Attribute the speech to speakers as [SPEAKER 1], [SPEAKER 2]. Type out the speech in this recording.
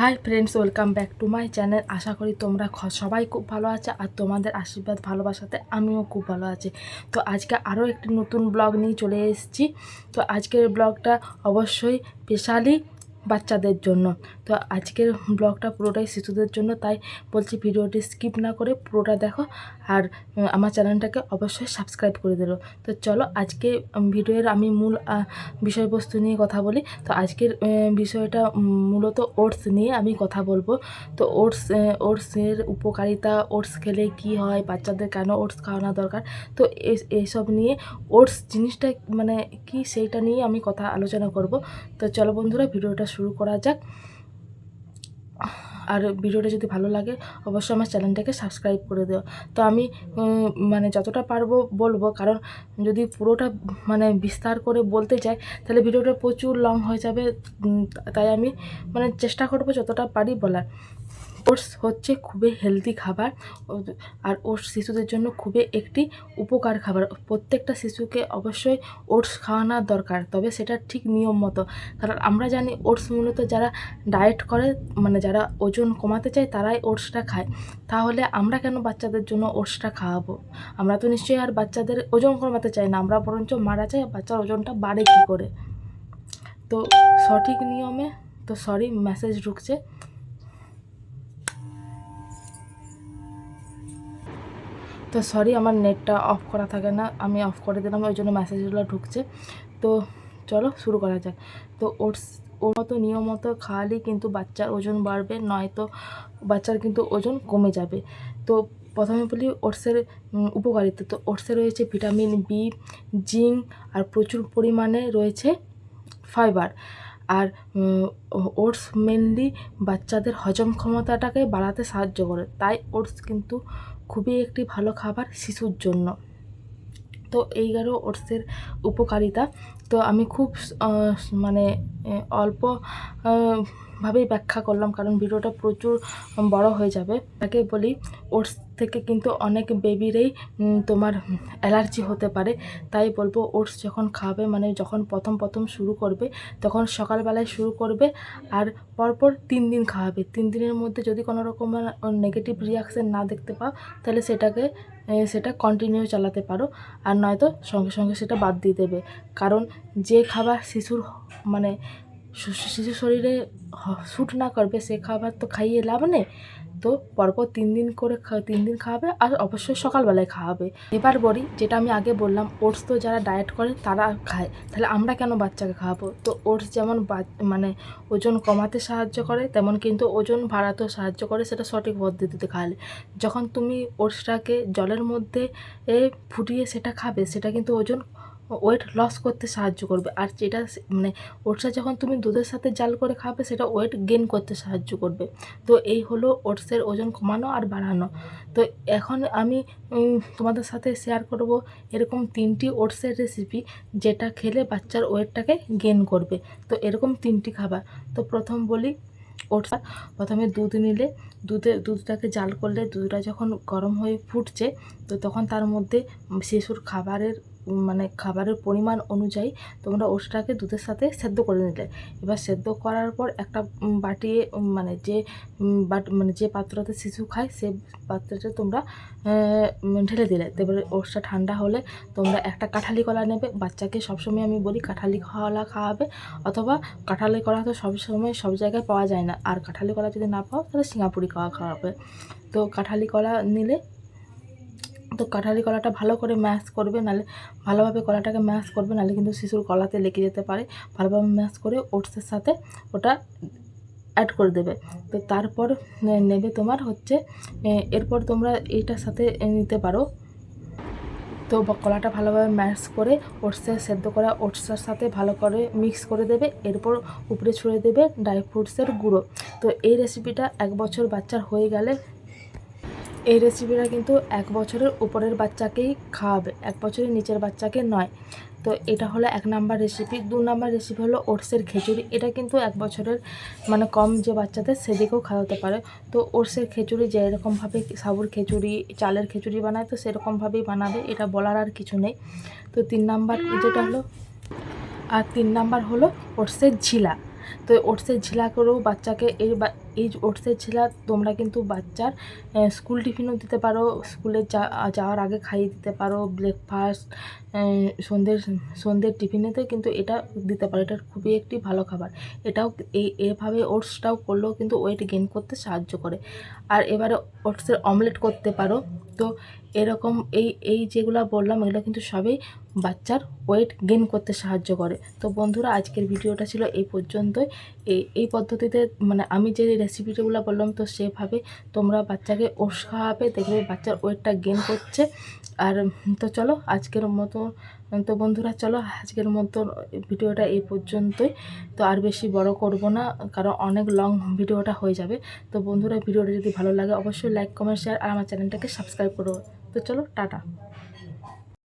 [SPEAKER 1] Hi friends welcome back to my channel আশা করি তোমরা সবাই খুব ভালো আছে আর তোমাদের আশীর্বাদ ভালোবাসাতে আমিও খুব ভালো আছি। তো আজকে আরও একটি নতুন ব্লগ নিয়ে চলে এসেছি। তো আজকের ব্লগটা অবশ্যই স্পেশালি বাচ্চাদের জন্য। তো আজকের ব্লগটা পুরোটাই শিশুদের জন্য, তাই বলছি ভিডিওটি স্কিপ না করে পুরোটা দেখো আর আমার চ্যানেলটাকে অবশ্যই সাবস্ক্রাইব করে দিলো। তো চলো আজকে ভিডিওর আমি মূল বিষয়বস্তু নিয়ে কথা বলি। তো আজকের বিষয়টা মূলত ওটস নিয়ে আমি কথা বলব। তো ওটস ওটসের উপকারিতা, ওটস খেলে কি হয়, বাচ্চাদের কেন ওটস খাওয়ানো দরকার? তো এইসব নিয়ে ওটস জিনিসটা মানে কি সেইটা নিয়ে আমি কথা আলোচনা করব। তো চলো বন্ধুরা, ভিডিওটা শুরু করা যাক। আর ভিডিওটা যদি ভালো লাগে, অবশ্যই আমার চ্যানেলটাকে সাবস্ক্রাইব করে দিও। তো আমি মানে যতটা পারব বলব, কারণ যদি পুরোটা মানে বিস্তার করে বলতে চাই তাহলে ভিডিওটা প্রচুর লং হয়ে যাবে। তাই আমি মানে চেষ্টা করব যতটা পারি বলার। ওটস হচ্ছে খুবই হেলদি খাবার। আর ওটস শিশুদের জন্য খুবই একটি উপকার খাবার। প্রত্যেকটা শিশুকে অবশ্যই ওটস খাওয়ানো দরকার, তবে সেটা ঠিক নিয়ম মতো। কারণ আমরা জানি ওটস মূলত যারা ডায়েট করে মানে যারা ওজন কমাতে চায়, তারাই ওটসটা খায়। তাহলে আমরা কেন বাচ্চাদের জন্য ওটসটা খাওয়াবো? আমরা তো নিশ্চয়ই আর বাচ্চাদের ওজন কমাতে চাই না, আমরা বরঞ্চ মারা চাই বাচ্চার ওজনটা বাড়ে কী করে? তো সঠিক নিয়মে, তো সরি মেসেজ ঢুকছে। তো সরি আমার নেটটা অফ করা থাকে না। আমি অফ করে দিলাম, ওই জন্য মেসেজগুলো ঢুকছে। তো চলো, শুরু করা যাক। তো ওটস ওর মতো নিয়ম মতো খাওয়ালেই কিন্তু বাচ্চার ওজন বাড়বে, নয়তো বাচ্চার কিন্তু ওজন কমে যাবে। তো প্রথমে বলি ওটসের উপকারিতা। তো ওটসে রয়েছে ভিটামিন বি, জিঙ্ক, আর প্রচুর পরিমাণে রয়েছে ফাইবার আর ওটস মেনলি বাচ্চাদের হজম ক্ষমতাটাকে বাড়াতে সাহায্য করে। তাই ওটস কিন্তু খুবই একটি ভালো খাবার শিশুর জন্য। তো এই গেল ওটসের উপকারিতা তো আমি খুব মানে অল্প ভাবেই ব্যাখ্যা করলাম, কারণ ভিডিওটা প্রচুর বড় হয়ে যাবে। তাকে বলি, ওটস থেকে কিন্তু অনেক বেবিরই তোমার অ্যালার্জি হতে পারে। তাই বলব, ওটস যখন খাবে মানে যখন প্রথম প্রথম শুরু করবে, তখন সকালবেলায় শুরু করবে আর পরপর তিন দিন খাওয়াবে। তিন দিনের মধ্যে যদি কোনো রকম নেগেটিভ রিয়াকশান না দেখতে পাও, তাহলে সেটাকে সেটা কন্টিনিউ চালাতে পারো। আর নয়তো সঙ্গে সঙ্গে সেটা বাদ দিয়ে দেবে। কারণ যে খাবার শিশুর মানে শি- শিশুর শরীরে শ্যুট না করবে, সে খাবার তো খাইয়ে লাভ নেই। তো পরপর তিন দিন করে তিন দিন খাওয়াবে আর অবশ্যই সকালবেলায় খাওয়াবে। এবার বলি, যেটা আমি আগে বললাম, ওটস তো যারা ডায়েট করে তারা খায়। তাহলে আমরা কেন বাচ্চাকে খাওয়াবো? তো ওটস যেমন মানে ওজন কমাতে সাহায্য করে, তেমন কিন্তু ওজন বাড়াতেও সাহায্য করে, সেটা সঠিক পদ্ধতিতে খাওয়ালে যখন তুমি ওটসটাকে জলের মধ্যে ফুটিয়ে সেটা খাবে, সেটা কিন্তু ওজন ওয়েট লস করতে সাহায্য করবে। আর যেটা মানে ওটসটা যখন তুমি দুধের সাথে জাল করে খাবে, সেটা ওয়েট গেন করতে সাহায্য করবে। তো এই হলো ওটসের ওজন কমানো আর বাড়ানো। তো এখন আমি তোমাদের সাথে শেয়ার করব এরকম তিনটি ওটসের রেসিপি যেটা খেলে বাচ্চার ওয়েটটাকে গেন করবে। তো এরকম তিনটি খাবার। তো প্রথম বলি ওটস। প্রথমে দুধ নিলে, দুধে, দুধটাকে জাল করলে দুধটা যখন গরম হয়ে ফুটছে, তো তখন তার মধ্যে শিশুর খাবারের মানে খাবারের পরিমাণ অনুযায়ী তোমরা ওটসটাকে দুধের সাথে সেদ্ধ করে নিলে। এবার সেদ্ধ করার পর একটা বাটিয়ে মানে যে বাট মানে যে পাত্রতে শিশু খায় সেই পাত্রতে তোমরা ঢেলে দিলে। তারপরে ওটসটা ঠান্ডা হলে তোমরা একটা কাঁঠালি কলা নেবে। বাচ্চাকে সবসময় আমি বলি কাঁঠালি কলা খাওয়াবে, অথবা কাঁঠালি কলা তো সবসময় সব জায়গায় পাওয়া যায় না। আর কাঁঠালি কলা যদি না পাও, তাহলে সিঙ্গাপুরি কলা খাওয়াবে। তো কাঁঠালি কলা নিলে তো কাঁঠালি কলাটা ভালো করে ম্যাশ করবে নাহলে ভালোভাবে কলাটাকে ম্যাশ করবে নাহলে কিন্তু শিশুর কলাতে লেগে যেতে পারে। ভালোভাবে ম্যাশ করে ওটসের সাথে ওটা অ্যাড করে দেবে। তো তারপর নেবে তোমার হচ্ছে এরপর তোমরা এইটার সাথে নিতে পারো। তো কলাটা ভালোভাবে ম্যাশ করে ওটসে সেদ্ধ করা ওটসের সাথে ভালো করে মিক্স করে দেবে। এরপর উপরে ছুঁড়ে দেবে ড্রাই ফ্রুটসের গুঁড়ো। তো এই রেসিপিটা এক বছর বাচ্চার হয়ে গেলে এই রেসিপিটা কিন্তু এক বছরের উপরের বাচ্চাকেই খাওয়াবে, এক বছরের নিচের বাচ্চাকে নয়। তো এটা হলো এক নাম্বার রেসিপি দু নাম্বার রেসিপি হলো ওটসের খিচুড়ি। এটা কিন্তু এক বছরের মানে কম যে বাচ্চাদের সেদিকেও খাওয়াতে পারে। তো ওটসের খিচুড়ি যে এরকমভাবে সাবুর খিচুড়ি, চালের খিচুড়ি বানায়, তো সেরকমভাবেই বানাবে। এটা বলার আর কিছু নেই। তো তিন নাম্বার, যেটা হলো, আর তিন নাম্বার হলো ওটসের ঝিলা। তো ওটসের ঝিলা করেও বাচ্চাকে এই এই ওটসের ঝিলা, তোমরা কিন্তু বাচ্চার স্কুল টিফিনও দিতে পারো স্কুলে যা- যাওয়ার আগে খাইয়ে দিতে পারো ব্রেকফাস্ট সন্ধ্যের সন্ধ্যের টিফিনেতে কিন্তু এটা দিতে পারো এটা খুবই একটি ভালো খাবার। এটাও এই এভাবে ওটসটাও করলেও কিন্তু ওয়েট গেইন করতে সাহায্য করে। আর এবারে ওটসের অমলেট করতে পারো। তো এরকম এই এই যেগুলো বললাম, এগুলো কিন্তু সবই বাচ্চার ওয়েট গেন করতে সাহায্য করে। তো বন্ধুরা, আজকের ভিডিওটা ছিল এই পর্যন্তই। এই এই পদ্ধতিতে মানে আমি যে রেসিপিগুলো বললাম, তো সেভাবে তোমরা বাচ্চাকে ওষাভাবে খাওয়াবে, দেখবে বাচ্চার ওয়েটটা গেন করছে। আর, তো চলো, আজকের মতো তো বন্ধুরা, চলো আজকের মতো ভিডিওটা এই পর্যন্তই। তো আর বেশি বড় করব না, কারণ অনেক লং ভিডিওটা হয়ে যাবে। তো বন্ধুরা, ভিডিওটা যদি ভালো লাগে, অবশ্যই লাইক কমেন্ট শেয়ার আর আমার চ্যানেলটাকে সাবস্ক্রাইব করো। তো চলো, টাটা।